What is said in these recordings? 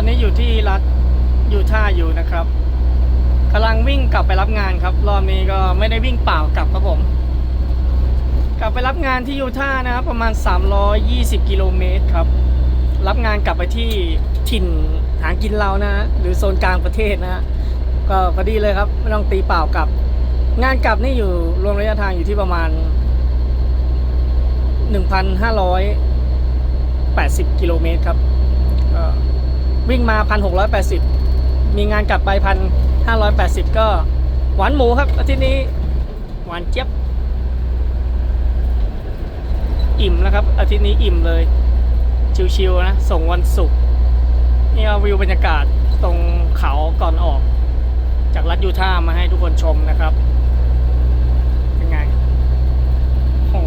อนนี้อยู่ที่รัฐยูทาอยู่นะครับกำลังวิ่งกลับไปรับงานครับ รอบนี้ก็ไม่ได้วิ่งเปล่ากลับครับผม กลับไปรับงานที่ยูทานะครับ ประมาณ 320 กิโลเมตรครับ รับงานกลับไปที่ถิ่นหากินเรานะหรือโซนกลางประเทศนะก็พอดีเลยครับไม่ต้องตีเปล่ากลับ งานกลับนี่อยู่รวมระยะทางอยู่ที่ประมาณ 1,580 กิโลเมตรครับ วิ่งมา 1,680 มีงานกลับไป 1,580 ก็หวานหมูครับอาทิตย์นี้หวานเจี๊ยบ อิ่มแล้วครับ อาทิตย์นี้อิ่มเลย ชิวๆนะ ส่งวันศุกร์นี่เอาวิวบรรยากาศตรงเขาก่อนออก จากรัฐยูทาห์มาให้ทุกคนชมนะครับ เป็นไงโอ้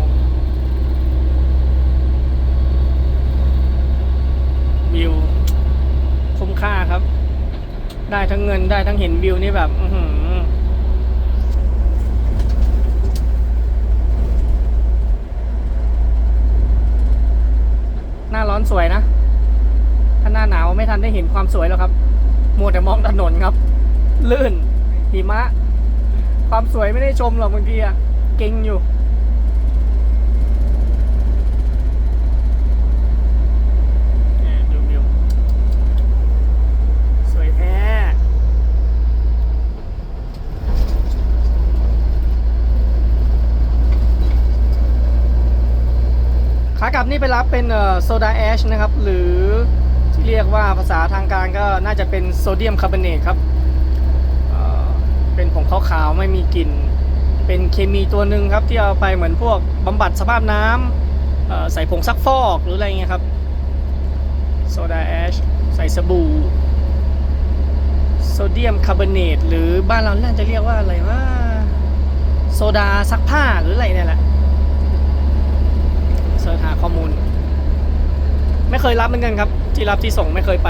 วิว คุ้มค่าครับ ได้ทั้งเงินได้ทั้งเห็นวิวนี่แบบอืหน้าร้อนสวยนะ ถ้าหน้าหนาวไม่ทันได้เห็นความสวยแล้วครับ มัวแต่มองถนนครับ ลื่นหิมะ ความสวยไม่ได้ชมหรอกบางทีอะเก่งอยู่ดูวิว สวยแท้ ขากลับนี่ไปรับเป็นโซดาแอชนะครับ หรือที่เรียกว่าภาษาทางการก็น่าจะเป็นโซเดียมคาร์บอเนตครับเเป็นผงขาวๆไม่มีกลิ่น เป็นเคมีตัวหนึ่งครับที่เอาไปเหมือนพวกบำบัดสภาพน้ำใส่ผงซักฟอกหรืออะไรเงี้ยครับโซดาแอชใส่สบู่โซเดียมคาร์บอเนตหรือบ้านเราน่าจะเรียกว่าอะไรว่าโซดาซักผ้าหรืออะไรเนี่ยแหละ ข้อมูล ไม่เคยรับเหมือนกันครับ ที่รับที่ส่งไม่เคยไป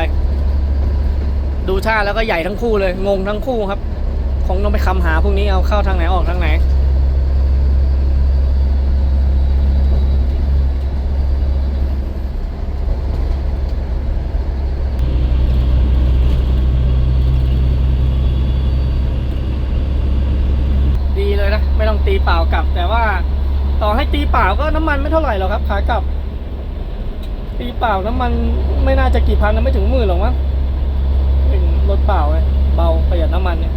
ดูท่าแล้วก็ใหญ่ทั้งคู่เลย งงทั้งคู่ครับ คงต้องไปคำหาพวกนี้เอาเข้าทางไหนออกทางไหนดีเลยนะไม่ต้องตีเปล่ากลับแต่ว่า ต่อให้ตีเปล่าก็น้ำมันไม่เท่าไหร่หรอกครับขากลับ ตีเปล่าน้ำมันไม่น่าจะกี่พันนะไม่ถึงหมื่นหรอกมั้งเป็นรถเปล่าไงเบาประหยัดน้ำมันเนี่ย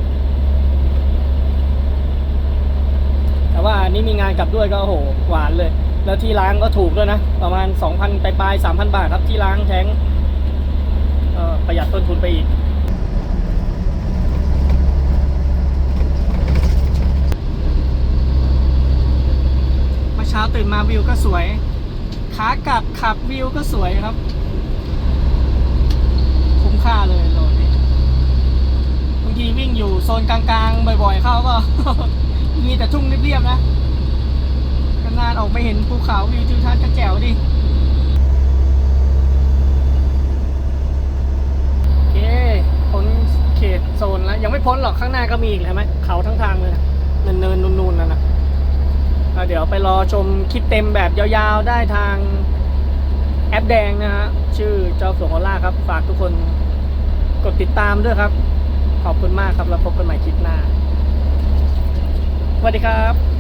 แต่ว่าอันนี้มีงานกลับด้วยก็โอ้โหหวานเลย แล้วที่ล้างก็ถูกด้วยนะ ประมาณ2,000ปลายๆ3,000บาทครับที่ล้างแท้งประหยัดต้นทุนไปอีก เมื่อเช้าตื่ นมาวิวก็สวย ขากลับขับวิวก็สวยครับ คุ้มค่าเลยโหลดนี้บางทีวิ่งอยู่โซนกลางๆ บ่อยๆ เข้าก็ มีแต่ทุ่งเรียบๆนะนานออกไปเห็นภูเขาวิวทิวทัศน์ก็แจ๋วดิโอเคพ้นเขตโซนแล้ว ยังไม่พ้นหรอกข้างหน้าก็มีอีกเห็นไหมเขาทั้งทางเลยนะเนินๆนูนๆนั่นนะอะ เดี๋ยวไปรอชมคลิปเต็มแบบยาวๆได้ทางแอปแดงนะฮะชื่อเจ้าสวงโอล่าครับ ฝากทุกคนกดติดตามด้วยครับ ขอบคุณมากครับ แล้วพบกันใหม่คลิปหน้าสวัสดีครับ